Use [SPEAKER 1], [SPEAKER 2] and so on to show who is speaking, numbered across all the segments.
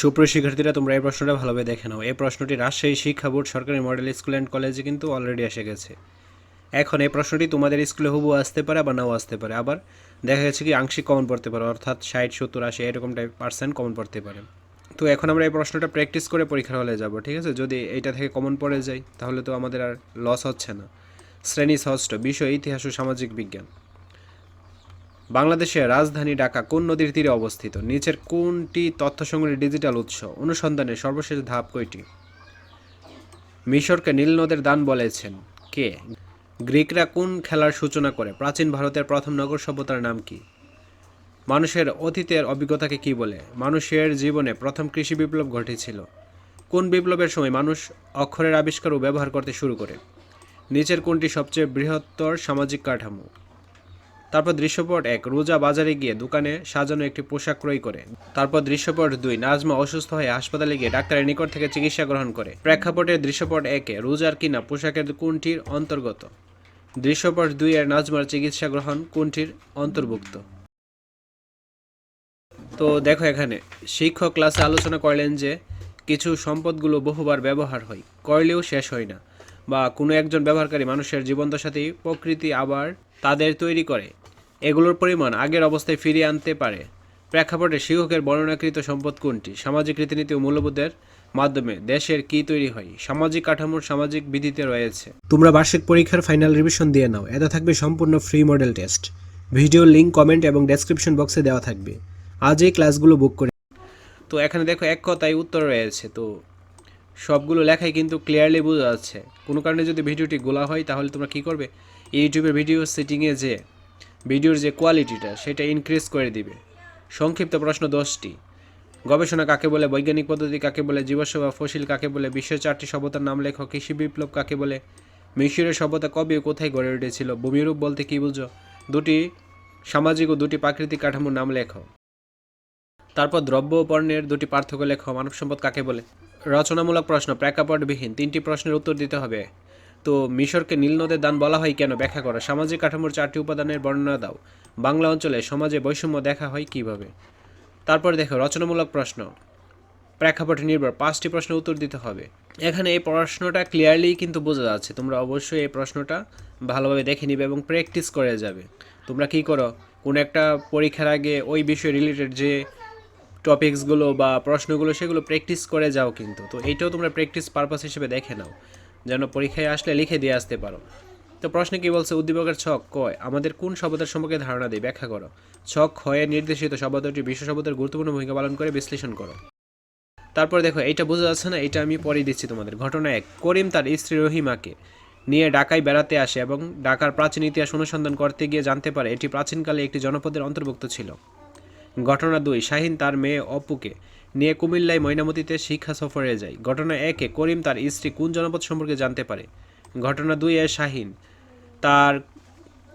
[SPEAKER 1] সুপ্রিয় শিক্ষার্থীরা, তোমরা এই প্রশ্নটা ভালোভাবে দেখে নাও। এই প্রশ্নটি রাজশাহী শিক্ষা বোর্ড সরকারি মডেল স্কুল অ্যান্ড কলেজে কিন্তু অলরেডি এসে গেছে। এখন এই প্রশ্নটি তোমাদের স্কুলে হুবু আসতে পারে বা নাও আসতে পারে। আবার দেখা গেছে কি আংশিক কমন পড়তে পারে, অর্থাৎ ষাট, সত্তর, আশি, এরকম টাইপ পার্সেন্ট কমন পড়তে পারে। তো এখন আমরা এই প্রশ্নটা প্র্যাকটিস করে পরীক্ষার হলে যাব, ঠিক আছে? যদি এইটা থেকে কমন পড়ে যায়, তাহলে তো আমাদের আর লস হচ্ছে না। শ্রেণি ষষ্ঠ, বিষয়, ইতিহাস ও সামাজিক বিজ্ঞান। বাংলাদেশের রাজধানী ঢাকা কোন নদীর তীরে অবস্থিত? নিচের কোনটি তথ্য সংগ্রহের ডিজিটাল উৎস? অনুসন্ধানের সর্বশেষ ধাপ কয়টি? মিশরকে নীল নদের দান বলেছেন কে? গ্রিকরা কোন খেলার সূচনা করে? প্রাচীন ভারতের প্রথম নগর সভ্যতার নাম কি? মানুষের অতীতের অভিজ্ঞতাকে কি বলে? মানুষের জীবনে প্রথম কৃষি বিপ্লব ঘটেছিল। কোন বিপ্লবের সময় মানুষ অক্ষরের আবিষ্কার ও ব্যবহার করতে শুরু করে? নিচের কোনটি সবচেয়ে বৃহত্তর সামাজিক কাঠামো? তারপর দৃশ্যপট এক রোজা বাজারে গিয়ে দোকানে সাজানো একটি পোশাক ক্রয় করে। তারপর দৃশ্যপট দুই, নাজমা অসুস্থ হয়ে হাসপাতালে গিয়ে ডাক্তারের নিকট থেকে চিকিৎসা গ্রহণ করে। প্রেক্ষাপটের দৃশ্যপট একে রোজার কিনা পোশাকের কোনটির অন্তর্গত। দৃশ্যপট দুই এর নাজমার চিকিৎসা গ্রহণ কোনটির অন্তর্ভুক্ত। তো দেখো এখানে, শিক্ষক ক্লাসে আলোচনা করলেন যে কিছু সম্পদগুলো বহুবার ব্যবহার হয়, করলেও শেষ হয় না। বা কোনো একজন ব্যবহারকারী মানুষের জীবনদশাতেই প্রকৃতি আবার তাদের তৈরি করে। এগুলোর পরিমাণ আগের অবস্থায় ফিরিয়ে আনতে পারে। প্রেক্ষাপটে শিক্ষকের বর্ণনাকৃত সম্পদ কোনটি? সামাজিক রীতিনীতি ও মূল্যবোধের মাধ্যমে দেশের কি তৈরি হয়? সামাজিক কাঠামোর সামাজিক বিধিতে রয়েছে। তোমরা বার্ষিক পরীক্ষার ফাইনাল রিভিশন দিয়ে নাও। এটা থাকবে সম্পূর্ণ free model test. Video link comment এবং ডেসক্রিপশন বক্সে দেওয়া থাকবে। আজ এই ক্লাসগুলো বুক করে তো এখানে দেখো এক কথায় উত্তর রয়েছে। তো সবগুলো লেখাই কিন্তু ক্লিয়ারলি বোঝা যাচ্ছে। কোনো কারণে যদি ভিডিওটি গোলা হয়, তাহলে তোমরা কী করবে? ইউটিউবের ভিডিও সেটিংয়ে যে ভিডিওর যে কোয়ালিটিটা সেটা ইনক্রিজ করে দিবে। সংক্ষিপ্ত প্রশ্ন দশটি। গবেষণা কাকে বলে, বৈজ্ঞানিক পদ্ধতি কাকে বলে বা ফসিল কাকে বলে, বিশ্বের চারটি সভ্যতার নাম লেখো, কৃষি বিপ্লব কাকে বলে, মিশরের সভ্যতা কবে ও কোথায় গড়ে উঠেছিল, ভূমিরূপ বলতে কী বুঝো? দুটি সামাজিক ও দুটি প্রাকৃতিক কাঠামোর নাম লেখো। তারপর দ্রব্য ও পণ্যের দুটি পার্থক্য লেখো, মানব সম্পদ কাকে বলে? রচনামূলক প্রশ্ন প্রেক্ষাপটবিহীন তিনটি প্রশ্নের উত্তর দিতে হবে। তো মিশরকে নীল নদের দান বলা হয় কেন? ব্যাখ্যা করো। সামাজিক কাঠামোর চারটি উপাদানের বর্ণনা দাও। বাংলা অঞ্চলে সমাজে বৈষম্য দেখা হয় কীভাবে? তারপর দেখো, রচনামূলক প্রশ্ন প্রেক্ষাপটে নির্ভর পাঁচটি প্রশ্নের উত্তর দিতে হবে। এখানে এই প্রশ্নটা ক্লিয়ারলি কিন্তু বোঝা যাচ্ছে। তোমরা অবশ্যই এই প্রশ্নটা ভালোভাবে দেখে নিবে এবং প্র্যাকটিস করে যাবে। তোমরা কি করো? কোনো একটা পরীক্ষার আগে ওই বিষয় রিলেটেড যে টপিকসগুলো বা প্রশ্নগুলো সেগুলো প্র্যাকটিস করে যাও কিন্তু। তো এইটাও তোমরা প্র্যাকটিস পারপাস হিসেবে দেখে নাও। যেন পরীক্ষায় আসলে লিখে দিয়ে আসতে পারো। তো প্রশ্নে কি বলছে, উদ্দীপকের ছক কয়? আমাদের কোন শব্দের সম্পর্কে ধারণা দেয় ব্যাখ্যা করো। ছক হয়ে নির্দেশিত শব্দটি বিশ্ব শব্দের গুরুত্বপূর্ণ ভূমিকা পালন করে, বিশ্লেষণ করো। তারপর দেখো এটা বোঝা যাচ্ছে না এটা আমি পরে দিচ্ছি তোমাদের। ঘটনা এক, করিম তার স্ত্রী রহিমাকে নিয়ে ঢাকায় বেড়াতে আসে এবং ঢাকার প্রাচীন ইতিহাস অনুসন্ধান করতে গিয়ে জানতে পারে, এটি প্রাচীনকালে একটি জনপদের অন্তর্ভুক্ত ছিল। ঘটনা দুই, শাহিন তার মেয়ে অপুকে নিয়ে কুমিল্লায় ময়নামতিতে শিক্ষা সফরে যায়। ঘটনা একে করিম তার স্ত্রী কোন জনপদ সম্পর্কে জানতে পারে? ঘটনা দুই এ শাহিন তার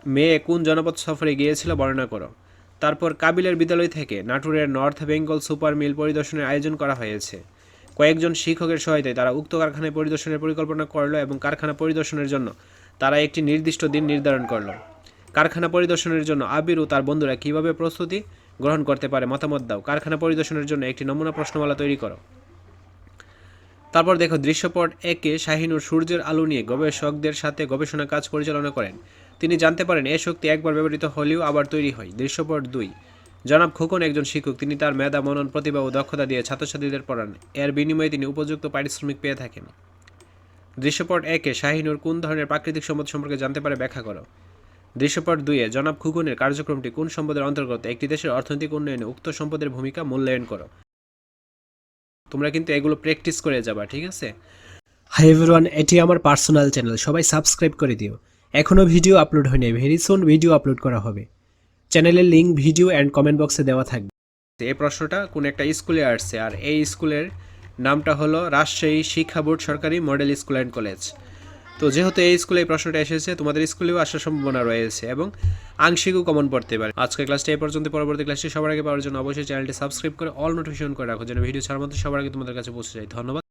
[SPEAKER 1] মেয়ে কোন জনপদ সফরে গিয়েছিল বর্ণনা করো। তারপর কাবিলের বিদ্যালয় থেকে নাটোরের নর্থ বেঙ্গল সুপার মিল পরিদর্শনের আয়োজন করা হয়েছে। কয়েকজন শিক্ষকের সহায়তায় তারা উক্ত কারখানায় পরিদর্শনের পরিকল্পনা করল এবং কারখানা পরিদর্শনের জন্য তারা একটি নির্দিষ্ট দিন নির্ধারণ করল। কারখানা পরিদর্শনের জন্য আবির ও তার বন্ধুরা কীভাবে প্রস্তুতি গ্রহণ করতে পারে, মতামত দাও। কারখানা পরিদর্শনের জন্য একটি নমুনা প্রশ্নমালা তৈরি করো। তারপর দেখো, দৃশ্যপট একে শাহিনুর সূর্যের আলো নিয়ে গবেষকদের সাথে গবেষণা কাজ পরিচালনা করেন। তিনি জানতে পারেন, এ শক্তি একবার ব্যবহৃত হলেও আবার তৈরি হয়। দৃশ্যপট দুই, জনাব খোকন একজন শিক্ষক, তিনি তার মেধা, মনন, প্রতিভা ও দক্ষতা দিয়ে ছাত্রছাত্রীদের পড়ান। এর বিনিময়ে তিনি উপযুক্ত পারিশ্রমিক পেয়ে থাকেন। দৃশ্যপট একে শাহিনুর কোন ধরনের প্রাকৃতিক সম্পদ সম্পর্কে জানতে পারে, ব্যাখ্যা করো। দৃশ্যপট দুইয়ে, জনাব খুকুনের কার্যক্রমটি কোন সম্পদের অন্তর্গত? একটি দেশের অর্থনৈতিক উন্নয়নে উক্ত সম্পদের ভূমিকা মূল্যায়ন করো। তোমরা কিন্তু এগুলো প্র্যাকটিস করে যাবা, ঠিক আছে? হাই এভরিওয়ান এটি আমার পার্সোনাল চ্যানেল, সবাই সাবস্ক্রাইব করে দিও। এখনও ভিডিও আপলোড হয়নি ভেরি সুন ভিডিও আপলোড করা হবে। চ্যানেলের লিঙ্ক ভিডিও অ্যান্ড কমেন্ট বক্সে দেওয়া থাকবে। এই প্রশ্নটা কোন একটা স্কুলে আসছে, আর এই স্কুলের নামটা হলো রাজশাহী শিক্ষা বোর্ড সরকারি মডেল স্কুল অ্যান্ড কলেজ। তো যেহেতু এই স্কুলে এই প্রশ্নটা এসেছে, তোমাদের স্কুলেও আসার সম্ভাবনা রয়েছে এবং আংশিকও কমন পড়তে পারে। আজকের ক্লাসটা এই পর্যন্ত পরবর্তী ক্লাসটি সবার আগে পাওয়ার জন্য অবশ্যই চ্যানেলটি সাবস্ক্রাইব করে অল নোটিফিকেশন করে রাখো, যেন ভিডিও ছাড়ার মধ্যে সবার আগে তোমাদের কাছে পৌঁছে যায়। ধন্যবাদ।